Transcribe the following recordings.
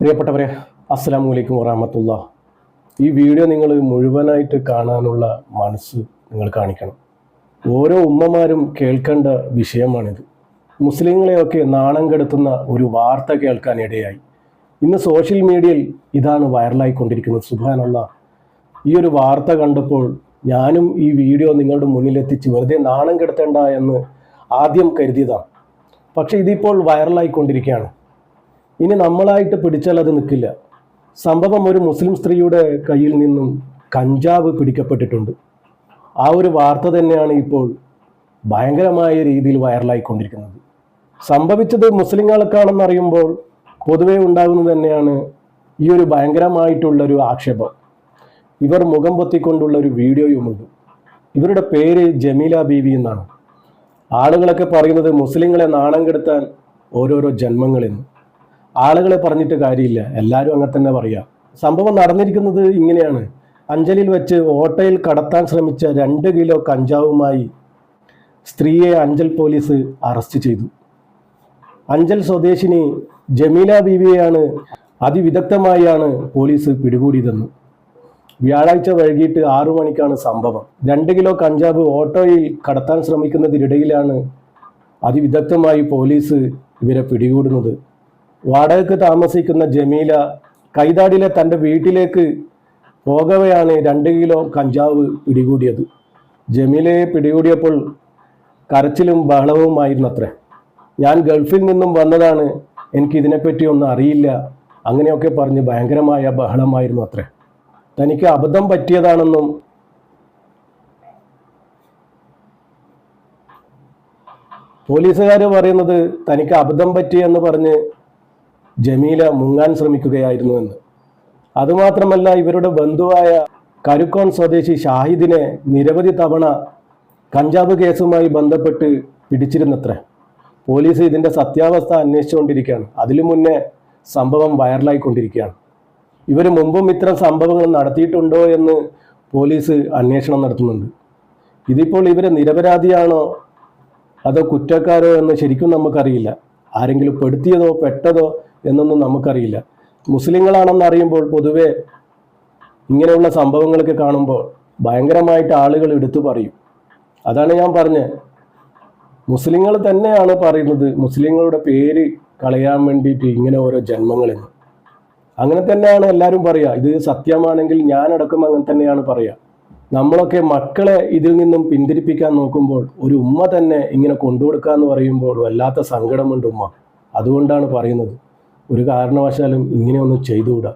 പ്രിയപ്പെട്ടവരെ അസ്സലാമു അലൈക്കും വറഹമത്തുള്ള ഈ വീഡിയോ നിങ്ങൾ മുഴുവനായിട്ട് കാണാനുള്ള മനസ്സ് നിങ്ങൾ കാണിക്കണം. ഓരോ ഉമ്മമാരും കേൾക്കേണ്ട വിഷയമാണിത്. മുസ്ലിങ്ങളെയൊക്കെ നാണം കെടുത്തുന്ന ഒരു വാർത്ത കേൾക്കാനിടയായി ഇന്ന് സോഷ്യൽ മീഡിയയിൽ ഇതാണ് വൈറലായിക്കൊണ്ടിരിക്കുന്നത്. സുബാനുള്ള ഈ ഒരു വാർത്ത കണ്ടപ്പോൾ ഞാനും ഈ വീഡിയോ നിങ്ങളുടെ മുന്നിലെത്തിച്ച് വെറുതെ നാണം കെടുത്തേണ്ട എന്ന് ആദ്യം കരുതിയതാണ്. പക്ഷേ ഇതിപ്പോൾ വൈറലായിക്കൊണ്ടിരിക്കുകയാണ്. ഇനി നമ്മളായിട്ട് പിടിച്ചാൽ അത് നിൽക്കില്ല. സംഭവം ഒരു മുസ്ലിം സ്ത്രീയുടെ കയ്യിൽ നിന്നും കഞ്ചാവ് പിടിക്കപ്പെട്ടിട്ടുണ്ട്. ആ ഒരു വാർത്ത തന്നെയാണ് ഇപ്പോൾ ഭയങ്കരമായ രീതിയിൽ വൈറലായിക്കൊണ്ടിരിക്കുന്നത്. സംഭവിച്ചത് മുസ്ലിങ്ങൾക്കാണെന്ന് അറിയുമ്പോൾ പൊതുവെ ഉണ്ടാകുന്നത് തന്നെയാണ് ഈ ഒരു ഭയങ്കരമായിട്ടുള്ളൊരു ആക്ഷേപം. ഇവർ മുഖം പൊത്തിക്കൊണ്ടുള്ള ഒരു വീഡിയോയുമുണ്ട്. ഇവരുടെ പേര് ജമീല ബീവി എന്നാണ്. ആളുകളൊക്കെ പറയുന്നത് മുസ്ലിങ്ങളെ നാണം കെടുത്താൻ ഓരോരോ ജന്മങ്ങളെന്ന് ആളുകളെ പറഞ്ഞിട്ട് കാര്യമില്ല. എല്ലാവരും അങ്ങനെ തന്നെ പറയാം. സംഭവം നടന്നിരിക്കുന്നത് ഇങ്ങനെയാണ്. അഞ്ചലിൽ വെച്ച് ഓട്ടയിൽ കടത്താൻ ശ്രമിച്ച രണ്ട് കിലോ കഞ്ചാവുമായി സ്ത്രീയെ അഞ്ചൽ പോലീസ് അറസ്റ്റ് ചെയ്തു. അഞ്ചൽ സ്വദേശിനി ജമീല ബീവിയെയാണ് അതിവിദഗ്ധമായാണ് പോലീസ് പിടികൂടിയതെന്ന്. വ്യാഴാഴ്ച വൈകിട്ട് ആറു മണിക്കാണ് സംഭവം. രണ്ട് കിലോ കഞ്ചാവ് ഓട്ടോയിൽ കടത്താൻ ശ്രമിക്കുന്നതിനിടയിലാണ് അതിവിദഗ്ധമായി പോലീസ് ഇവരെ പിടികൂടുന്നത്. വാടകയ്ക്ക് താമസിക്കുന്ന ജമീല കൈതാടിയിലെ തന്റെ വീട്ടിലേക്ക് പോകവെയാണ് രണ്ട് കിലോ കഞ്ചാവ് പിടികൂടിയത്. ജമീലയെ പിടികൂടിയപ്പോൾ കരച്ചിലും ബഹളവുമായിരുന്നു അത്രേ ഞാൻ ഗൾഫിൽ നിന്നും വന്നതാണ് എനിക്ക് ഇതിനെപ്പറ്റി ഒന്നും അറിയില്ല അങ്ങനെയൊക്കെ പറഞ്ഞ് ഭയങ്കരമായ ബഹളമായിരുന്നു അത്രേ തനിക്ക് അബദ്ധം പറ്റിയതാണെന്നും പോലീസുകാർ പറയുന്നത് തനിക്ക് അബദ്ധം പറ്റിയെന്ന് പറഞ്ഞ് ജമീല മുങ്ങാൻ ശ്രമിക്കുകയായിരുന്നുവെന്ന് അതുമാത്രമല്ല ഇവരുടെ ബന്ധുവായ കരുക്കോൺ സ്വദേശി ഷാഹിദിനെ നിരവധി തവണ കഞ്ചാവ് കേസുമായി ബന്ധപ്പെട്ട് പിടിച്ചിരുന്നത്രേ. പോലീസ് ഇതിന്റെ സത്യാവസ്ഥ അന്വേഷിച്ചുകൊണ്ടിരിക്കുകയാണ്. അതിനു മുന്നേ സംഭവം വൈറലായിക്കൊണ്ടിരിക്കുകയാണ്. ഇവർ മുമ്പും ഇത്തരം സംഭവങ്ങൾ നടത്തിയിട്ടുണ്ടോ എന്ന് പോലീസ് അന്വേഷണം നടത്തുന്നുണ്ട്. ഇതിപ്പോൾ ഇവർ നിരപരാധിയാണോ അതോ കുറ്റക്കാരോ എന്ന് ശരിക്കും നമുക്കറിയില്ല. ആരെങ്കിലും പെടുത്തിയതോ പെട്ടതോ എന്നൊന്നും നമുക്കറിയില്ല. മുസ്ലിങ്ങളാണെന്ന് അറിയുമ്പോൾ പൊതുവെ ഇങ്ങനെയുള്ള സംഭവങ്ങളൊക്കെ കാണുമ്പോൾ ഭയങ്കരമായിട്ട് ആളുകൾ എടുത്തു പറയും. അതാണ് ഞാൻ പറഞ്ഞത് മുസ്ലിങ്ങൾ തന്നെയാണ് പറയുന്നത് മുസ്ലിങ്ങളുടെ പേര് കളയാൻ വേണ്ടിയിട്ട് ഇങ്ങനെ ഓരോ ജന്മങ്ങളെന്ന്. അങ്ങനെ തന്നെയാണ് എല്ലാവരും പറയുക ഇത് സത്യമാണെങ്കിൽ ഞാനടക്കം അങ്ങനെ തന്നെയാണ് പറയുക നമ്മളൊക്കെ മക്കളെ ഇതിൽ നിന്നും പിന്തിരിപ്പിക്കാൻ നോക്കുമ്പോൾ ഒരു ഉമ്മ തന്നെ ഇങ്ങനെ കൊണ്ടുകൊടുക്കുക എന്ന് പറയുമ്പോൾ വല്ലാത്ത സങ്കടമുണ്ട് ഉമ്മ. അതുകൊണ്ടാണ് പറയുന്നത്. ഒരു കാരണവശാലും ഇങ്ങനെയൊന്നും ചെയ്തുകൂടാ?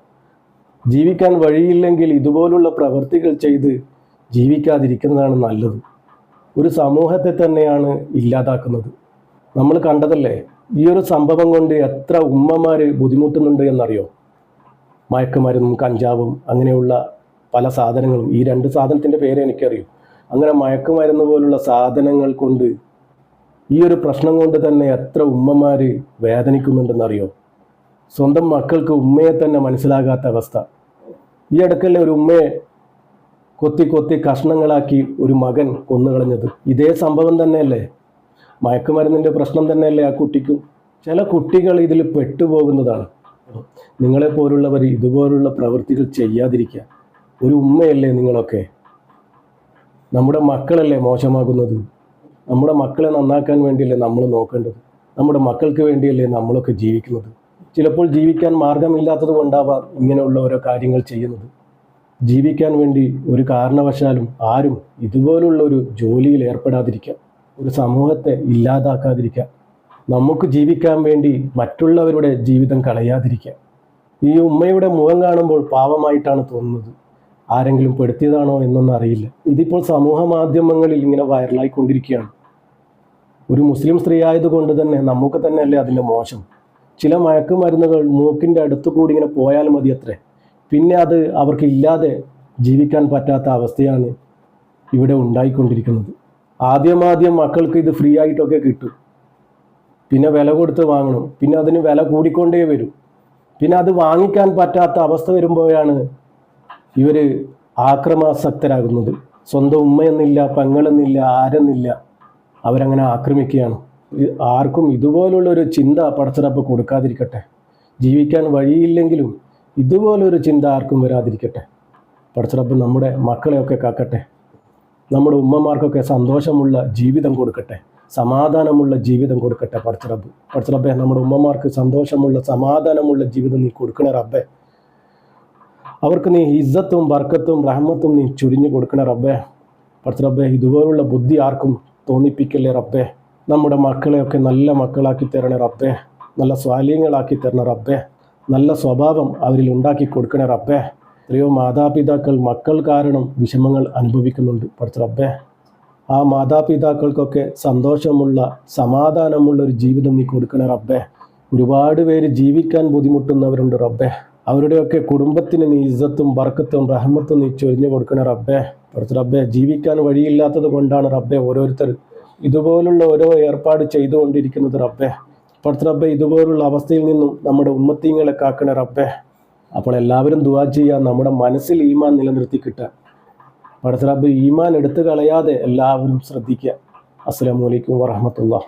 ജീവിക്കാൻ വഴിയില്ലെങ്കിൽ ഇതുപോലുള്ള പ്രവൃത്തികൾ ചെയ്ത് ജീവിക്കാതിരിക്കുന്നതാണ് നല്ലത്. ഒരു സമൂഹത്തെ തന്നെയാണ് ഇല്ലാതാക്കുന്നത്. നമ്മൾ കണ്ടതല്ലേ ഈ ഒരു സംഭവം കൊണ്ട് എത്ര ഉമ്മമാർ ബുദ്ധിമുട്ടുന്നുണ്ട് എന്നറിയോ? മയക്കുമരുന്നും കഞ്ചാവും അങ്ങനെയുള്ള പല സാധനങ്ങളും. ഈ രണ്ട് സാധനത്തിന്റെ പേര് എനിക്കറിയും. അങ്ങനെ മയക്കുമരുന്ന് പോലുള്ള സാധനങ്ങൾ കൊണ്ട് ഈ ഒരു പ്രശ്നം കൊണ്ട് തന്നെ എത്ര ഉമ്മമാർ വേദനിക്കുന്നുണ്ടെന്നറിയോ? സ്വന്തം മക്കൾക്ക് ഉമ്മയെ തന്നെ മനസ്സിലാകാത്ത അവസ്ഥ. ഈ അടുക്കലെ ഒരു ഉമ്മയെ കൊത്തി കൊത്തി കഷ്ണങ്ങളാക്കി ഒരു മകൻ കൊന്നുകളഞ്ഞത് ഇതേ സംഭവം തന്നെയല്ലേ? മയക്കുമരുന്നിന്റെ പ്രശ്നം തന്നെയല്ലേ ആ കുട്ടിക്കും? ചില കുട്ടികൾ ഇതിൽ പെട്ടുപോകുന്നതാണ്. നിങ്ങളെപ്പോലുള്ളവർ ഇതുപോലുള്ള പ്രവൃത്തികൾ ചെയ്യാതിരിക്കുക. ഒരു ഉമ്മയല്ലേ നിങ്ങളൊക്കെ? നമ്മുടെ മക്കളല്ലേ മോശമാകുന്നത്? നമ്മുടെ മക്കളെ നന്നാക്കാൻ വേണ്ടിയല്ലേ നമ്മൾ നോക്കേണ്ടത്? നമ്മുടെ മക്കൾക്ക് വേണ്ടിയല്ലേ നമ്മളൊക്കെ ജീവിക്കുന്നത്? ചിലപ്പോൾ ജീവിക്കാൻ മാർഗമില്ലാത്തത് കൊണ്ടാവാം ഇങ്ങനെയുള്ള ഓരോ കാര്യങ്ങൾ ചെയ്യുന്നത്. ജീവിക്കാൻ വേണ്ടി ഒരു കാരണവശാലും ആരും ഇതുപോലുള്ള ഒരു ജോലിയിൽ ഏർപ്പെടാതിരിക്കാം ഒരു സമൂഹത്തെ ഇല്ലാതാക്കാതിരിക്കാം നമുക്ക് ജീവിക്കാൻ വേണ്ടി മറ്റുള്ളവരുടെ ജീവിതം കളയാതിരിക്കാം ഈ ഉമ്മയുടെ മുഖം കാണുമ്പോൾ പാവമായിട്ടാണ് തോന്നുന്നത്. ആരെങ്കിലും പെടുത്തിയതാണോ എന്നൊന്നും അറിയില്ല. ഇതിപ്പോൾ സമൂഹ മാധ്യമങ്ങളിൽ ഇങ്ങനെ വൈറലായിക്കൊണ്ടിരിക്കുകയാണ് ഒരു മുസ്ലിം സ്ത്രീ ആയതുകൊണ്ട് തന്നെ നമുക്ക് തന്നെയല്ലേ അതിന്റെ മോശം? ചില മയക്കുമരുന്നുകൾ മൂക്കിന്റെ അടുത്ത് കൂടി ഇങ്ങനെ പോയാൽ മതി അത്രേ പിന്നെ അത് അവർക്ക് ഇല്ലാതെ ജീവിക്കാൻ പറ്റാത്ത അവസ്ഥയാണ് ഇവിടെ ഉണ്ടായിക്കൊണ്ടിരിക്കുന്നത്. ആദ്യമാദ്യം മക്കൾക്ക് ഇത് ഫ്രീ ആയിട്ടൊക്കെ കിട്ടും. പിന്നെ വില കൊടുത്ത് വാങ്ങണം. പിന്നെ അതിന് വില കൂടിക്കൊണ്ടേ വരും. പിന്നെ അത് വാങ്ങിക്കാൻ പറ്റാത്ത അവസ്ഥ വരുമ്പോഴാണ് ഇവർ ആക്രമാസക്തരാകുന്നത്. സ്വന്തം ഉമ്മയെന്നില്ല പെങ്ങളെന്നില്ല ആരെന്നില്ല അവരങ്ങനെ ആക്രമിക്കുകയാണ്. ആർക്കും ഇതുപോലുള്ള ഒരു ചിന്ത പടച്ചിറപ്പ് കൊടുക്കാതിരിക്കട്ടെ. ജീവിക്കാൻ വഴിയില്ലെങ്കിലും ഇതുപോലൊരു ചിന്ത ആർക്കും വരാതിരിക്കട്ടെ. പടച്ചിറപ്പ് നമ്മുടെ മക്കളെയൊക്കെ കാക്കട്ടെ. നമ്മുടെ ഉമ്മമാർക്കൊക്കെ സന്തോഷമുള്ള ജീവിതം കൊടുക്കട്ടെ. സമാധാനമുള്ള ജീവിതം കൊടുക്കട്ടെ പഠിച്ചറബ് പഠിച്ചറബ്ബെ നമ്മുടെ ഉമ്മമാർക്ക് സന്തോഷമുള്ള സമാധാനമുള്ള ജീവിതം നീ കൊടുക്കണേ റബ്ബേ. അവർക്ക് നീ ഇസ്സത്തും ബർക്കത്തും റഹ്മത്തും നീ ചുരിഞ്ഞു കൊടുക്കണേ റബ്ബേ. പഠിച്ചറബ്ബെ ഇതുപോലുള്ള ബുദ്ധി ആർക്കും തോന്നിപ്പിക്കല്ലേ റബ്ബേ. നമ്മുടെ മക്കളെയൊക്കെ നല്ല മക്കളാക്കി തരണ റബ്ബേ. നല്ല സ്വാലീങ്ങളാക്കി തരണ റബ്ബേ. നല്ല സ്വഭാവം അവരിൽ ഉണ്ടാക്കി കൊടുക്കണ റബ്ബേ. എത്രയോ മാതാപിതാക്കൾ മക്കൾ കാരണം വിഷമങ്ങൾ അനുഭവിക്കുന്നുണ്ട്. പഠിച്ച റബ്ബേ. ആ മാതാപിതാക്കൾക്കൊക്കെ സന്തോഷമുള്ള സമാധാനമുള്ള ഒരു ജീവിതം നീ കൊടുക്കണ റബ്ബേ. ഒരുപാട് പേര് ജീവിക്കാൻ ബുദ്ധിമുട്ടുന്നവരുണ്ട് റബ്ബേ. അവരുടെയൊക്കെ കുടുംബത്തിന് നീ ഇജ്ജത്തും ബർക്കത്തും റഹ്മത്തും നീ ചൊരിഞ്ഞു കൊടുക്കണ റബ്ബേ. പഠിച്ച റബ്ബേ ജീവിക്കാൻ വഴിയില്ലാത്തത് കൊണ്ടാണ് റബ്ബേ ഓരോരുത്തർ ഇതുപോലുള്ള ഓരോ ഏർപ്പാട് ചെയ്തുകൊണ്ടിരിക്കുന്നത് റബ്ബേ. പഠിച്ച റബ്ബേ ഇതുപോലുള്ള അവസ്ഥയിൽ നിന്നും നമ്മുടെ ഉമ്മത്തീങ്ങളെ കാക്കണ റബ്ബേ. അപ്പോൾ എല്ലാവരും ദുവാ ചെയ്യാൻ നമ്മുടെ മനസ്സിൽ ഈമാൻ നിലനിർത്തി കിട്ടാൻ പഠിച്ച റബ്ബ് ഈമാൻ എടുത്തു കളയാതെ എല്ലാവരും ശ്രദ്ധിക്കുക. അസ്സലാമു അലൈക്കും വറഹമത്തുള്ള